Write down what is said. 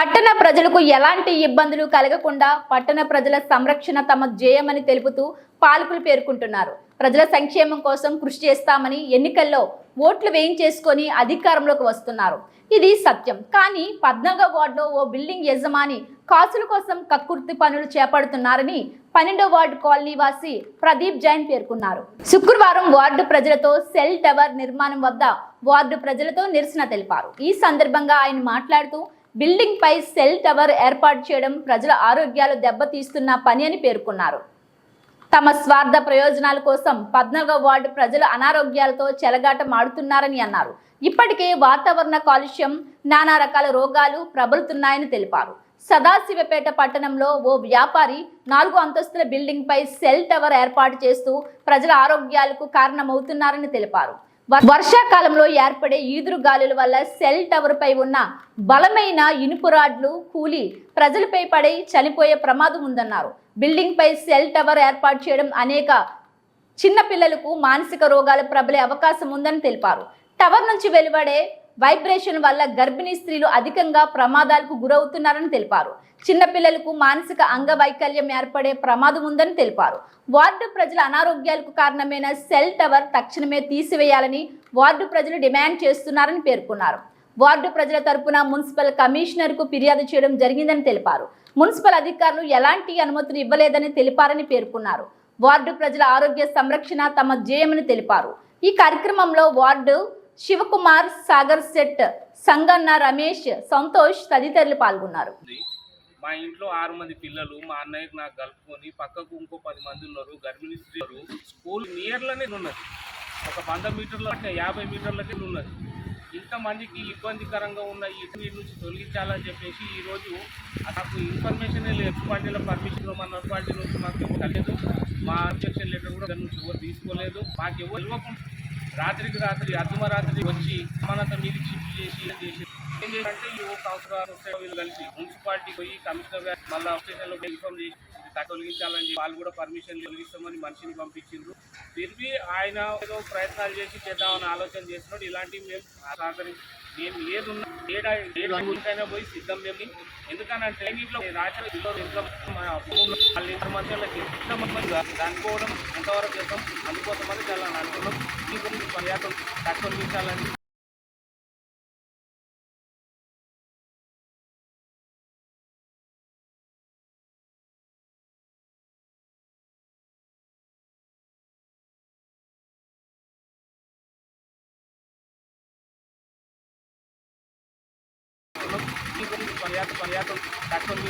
పట్టణ ప్రజలకు ఎలాంటి ఇబ్బందులు కలగకుండా పట్టణ ప్రజల సంరక్షణ తమ ధ్యేయమని తెలుపుతూ పాలకులు పేర్కొంటున్నారు. ప్రజల సంక్షేమం కోసం కృషి చేస్తామని ఎన్నికల్లో ఓట్లు వేయించేసుకొని అధికారంలోకి వస్తున్నారు. ఇది సత్యం. కానీ పద్నాలుగో వార్డులో ఓ బిల్డింగ్ యజమాని కాసుల కోసం కక్కుర్తి పనులు చేపడుతున్నారని పన్నెండో వార్డు కాలనీ వాసి ప్రదీప్ జైన్ పేర్కొన్నారు. శుక్రవారం వార్డు ప్రజలతో సెల్ టవర్ నిర్మాణం వద్ద వార్డు ప్రజలతో నిరసన తెలిపారు. ఈ సందర్భంగా ఆయన మాట్లాడుతూ బిల్డింగ్ పై సెల్ టవర్ ఏర్పాటు చేయడం ప్రజల ఆరోగ్యాలు దెబ్బతీస్తున్న పని అని పేర్కొన్నారు. తమ స్వార్థ ప్రయోజనాల కోసం పద్నాలుగో వార్డు ప్రజలు అనారోగ్యాలతో చెలగాటమాడుతున్నారని అన్నారు. ఇప్పటికే వాతావరణ కాలుష్యం నానా రకాల రోగాలు ప్రబలుతున్నాయని తెలిపారు. సదాశివపేట పట్టణంలో ఓ వ్యాపారి నాలుగు అంతస్తుల బిల్డింగ్పై సెల్ టవర్ ఏర్పాటు చేస్తూ ప్రజల ఆరోగ్యాలకు కారణమవుతున్నారని తెలిపారు. వర్షాకాలంలో ఏర్పడే ఈదురు గాలుల వల్ల సెల్ టవర్ పై ఉన్న బలమైన ఇనుపు రాడ్లు కూలి ప్రజలపై పడి చనిపోయే ప్రమాదం ఉందన్నారు. బిల్డింగ్ పై సెల్ టవర్ ఏర్పాటు చేయడం అనేక చిన్న పిల్లలకు మానసిక రోగాలు ప్రబలే అవకాశం ఉందని తెలిపారు. టవర్ నుంచి వెలువడే వైబ్రేషన్ వల్ల గర్భిణీ స్త్రీలు అధికంగా ప్రమాదాలకు గురవుతున్నారని తెలిపారు. చిన్నపిల్లలకు మానసిక అంగవైకల్యం ఏర్పడే ప్రమాదం ఉందని తెలిపారు. వార్డు ప్రజల అనారోగ్యాలకు కారణమైన సెల్ టవర్ తక్షణమే తీసివేయాలని వార్డు ప్రజలు డిమాండ్ చేస్తున్నారని పేర్కొన్నారు. వార్డు ప్రజల తరపున మున్సిపల్ కమిషనర్కు ఫిర్యాదు చేయడం జరిగిందని తెలిపారు. మున్సిపల్ అధికారులు ఎలాంటి అనుమతులు ఇవ్వలేదని తెలిపారని పేర్కొన్నారు. వార్డు ప్రజల ఆరోగ్య సంరక్షణ తమ ధ్యేయమని తెలిపారు. ఈ కార్యక్రమంలో వార్డు శివకుమార్ సాగర్ సెట్ సంగన్న రమేష్ సంతోష్ తదితరులు పాల్గొన్నారు. మా ఇంట్లో ఆరు మంది పిల్లలు మా అన్నయ్యకి నాకు కలుపుకొని పక్కకు ఇంకో పది మంది ఉన్నారు గర్భిణీ స్త్రీలు స్కూల్ నియర్లోనే ఉన్నది. ఒక వంద మీటర్ల యాభై మీటర్లకే ఉన్నది. ఇంతమందికి ఇబ్బందికరంగా ఉన్న ఇటు నుంచి తొలగించాలని చెప్పేసి ఈరోజు నాకు ఇన్ఫర్మేషన్ లేదు. పార్టీలో పర్మిషన్ మన పార్టీ నుంచి మాకు తెలియదు మా అబ్జెక్షన్ లెటర్ కూడా దాని నుంచి ఎవరు తీసుకోలేదు. మాకు ఎవరు ఇవ్వకుండా రాత్రికి రాత్రి అర్ధమరాత్రి వచ్చి సమానత మీదకి షిఫ్ట్ చేసి ఏం చేసి ఏం చేయాలంటే ఈ ఒక సంవత్సరాలు వస్తే వీళ్ళు కలిసి మున్సిపాలిటీ పోయి కమిషనర్ గారు మళ్ళీ స్టేషన్లో ఇన్ఫార్మ్ చేసి తొలగించాలని వాళ్ళు కూడా పర్మిషన్ తొలగిస్తామని మనిషిని పంపించిండ్రు. తిరిగి ఆయన ఏదో ప్రయత్నాలు చేసి చేద్దామని ఆలోచన చేస్తున్నాడు. ఇలాంటివి మేము సహకరించి మేము ఏదున్నా ఏడా ఏడు ఊరికైనా పోయి సిద్ధం మేము ఎందుకనంటే ఇంట్లో రాత్రి ఇంట్లో ఇంట్లో మన భూములు వాళ్ళ ఇద్దరు మధ్యలో ఎంత అనుకోవడం ఎంతవరకు చేద్దాం అందుకోసమని చాలా అనుకున్నాం ఈ గురించి పర్యాటం తొలగించాలని